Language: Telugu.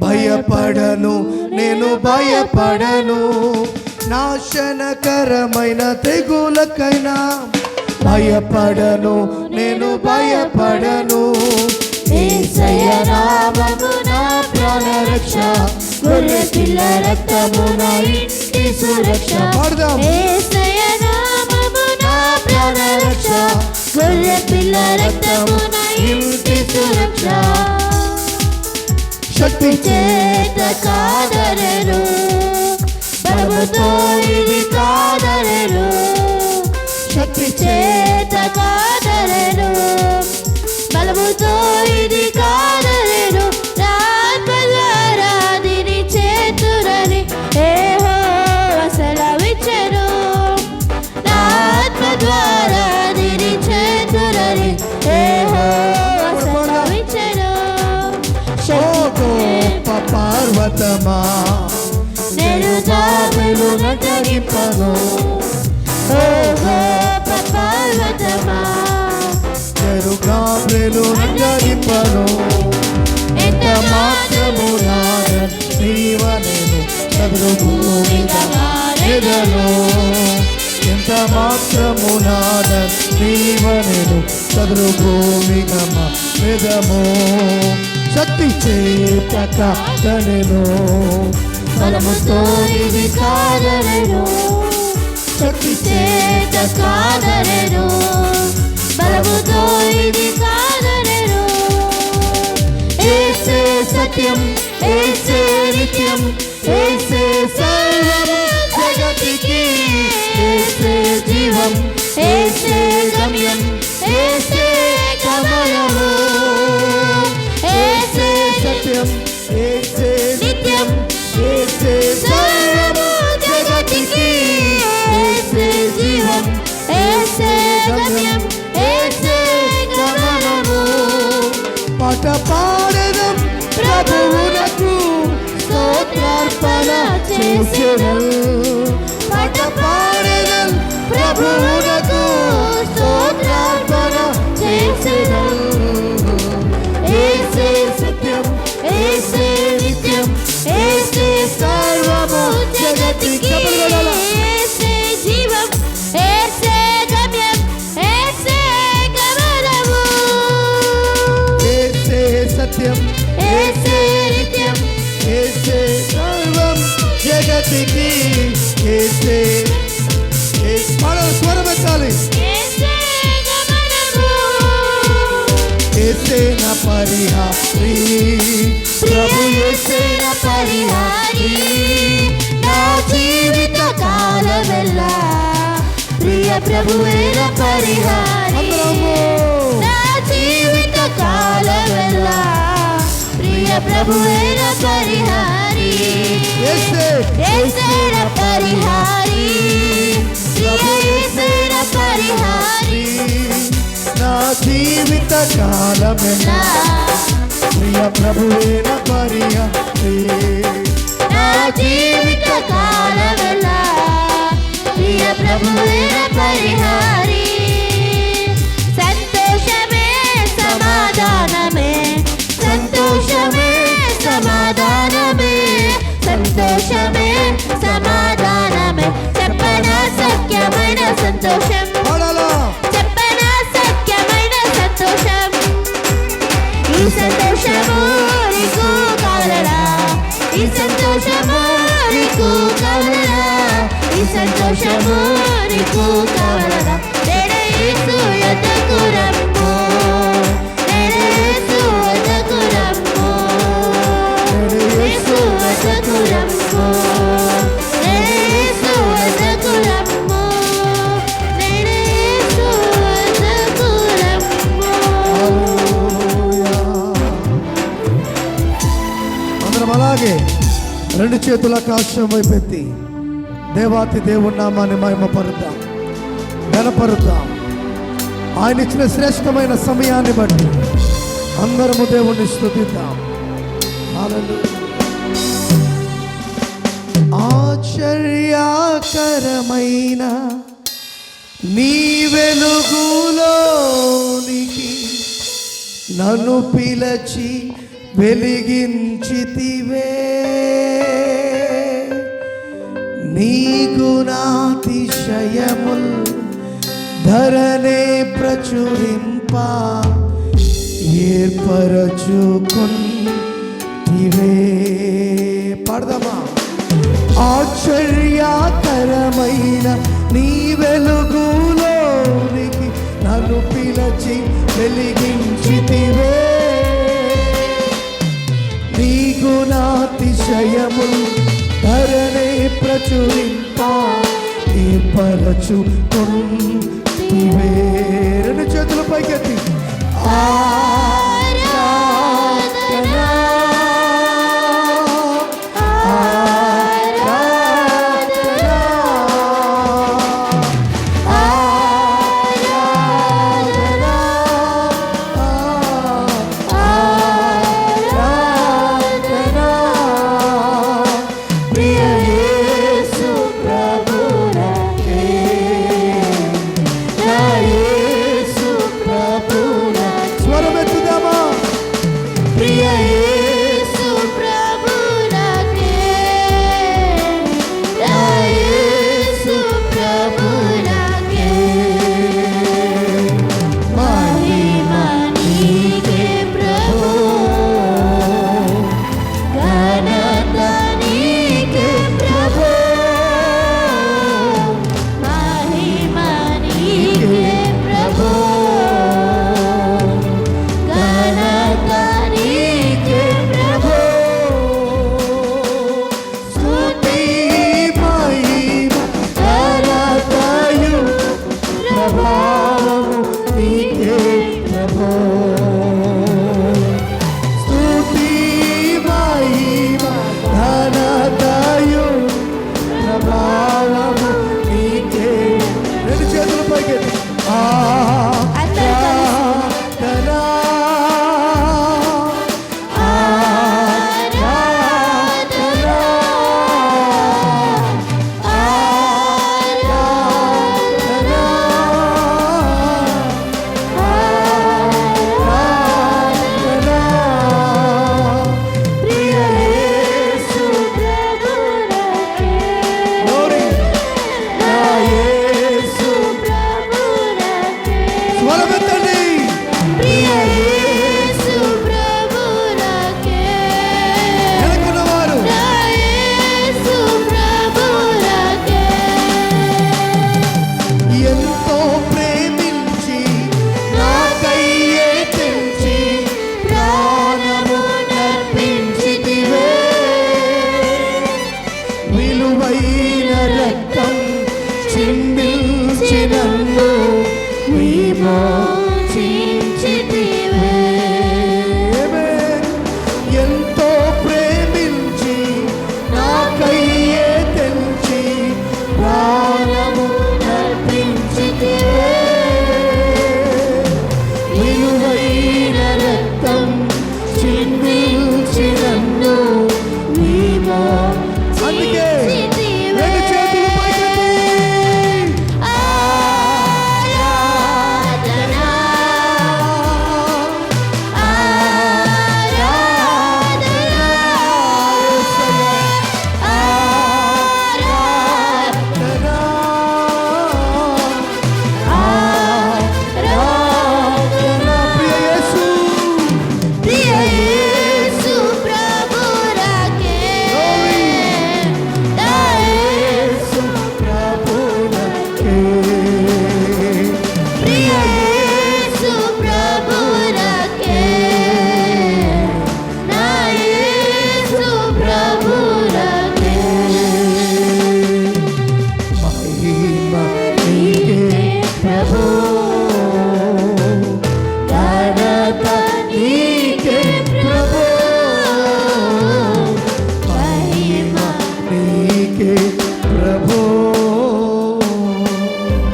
భయపడను నేను భయపడను. నాశనకరమైన తెగులకైనా భయపడను నేను భయపడను. ఏసయ్య నామము నా ప్రాణ రక్ష గొర్రె పిల్ల రక్తము నా ఇంటి సురక్ష. పాడదాం. ఏసయ్య నామము నా ప్రాణ రక్ష గొర్రె పిల్ల రక్తము నా ఇంటి సురక్ష. శక్తి చేత కాదరను బలముతో ఇది కాదరను. శక్తి చేత పార్వతమా నేను దాములు నటగింపను ఓ గోప పర్వతమా చెరుగాబ్రెలు ఎంత మాత్రము నీవనేను చదువు భూమి ఎదను. ఎంత మాత్రము నాద నీవనేను చదువు భూమి గమ వెదము శక్తి చేత తనను. బలముతో ఇది కాదరెను శక్తి చేత కాదరెను బలముతో ఇది కాదరెను ఏసే సత్యం ఏసే నిత్యం ఏసే సర్వం జగతికి ఏసే జీవం ఏసే పాట పాడదం ప్రభువునకు స్తోత్రార్పణ చేసెదం. పాట పాడదం ప్రభువునకు స్తోత్రార్పణ సత్యం. ఏసే నిత్యం. ఏసే సర్వం జగతికి. ఏసే. పాడవ ఏసే గమనము. ఏసే నా పరిహారి ప్రభు ఏసే నా పరిహారి నా జీవిత కాలమెల్లా. ప్రియ ప్రభువేన పరిహారి. అందరము నా జీవిత కాలమెల్లా ప్రియ ప్రభువేన పరిహారి ఏసే ఏసేన పరిహారి ఏసేన పరిహారి నా జీవిత కాలమెల్లా ప్రియ ప్రభువేన పరిహారి నా జీవిత కాలమెల్లా ప్రియ ప్రభువేన పరిహారి సంతోషమే సమాధానమే చెప్పనా సఖ్యమైన సంతోషం అలాగే రెండు చేతుల కాశ్యం వైపెత్తి దేవాతి దేవుడి నామాన్ని మహిమపరుద్దాం గణపరుద్దాం ఆయన ఇచ్చిన శ్రేష్టమైన సమయాన్ని బట్టి అందరము దేవుణ్ణి స్థుతిద్దాం. ఆశ్చర్యాకరమైన నీ వెలుగులోనికి నన్ను పిలచి వెలిగించితివే. నీకు నాతిశయముల్ ధరణే ప్రచురింప. ఏర్పరచుకుంటివే. పడదమా? ఆశ్చర్యాకరమైన నీ వెలుగులోనికి నన్ను పిలచి వెలిగించితివే నాతిశయము ధరణే ప్రచురింప ఏర్పరచు కొన్నివే రెండు చేతుల పైకెత్తి. ఆ Lord.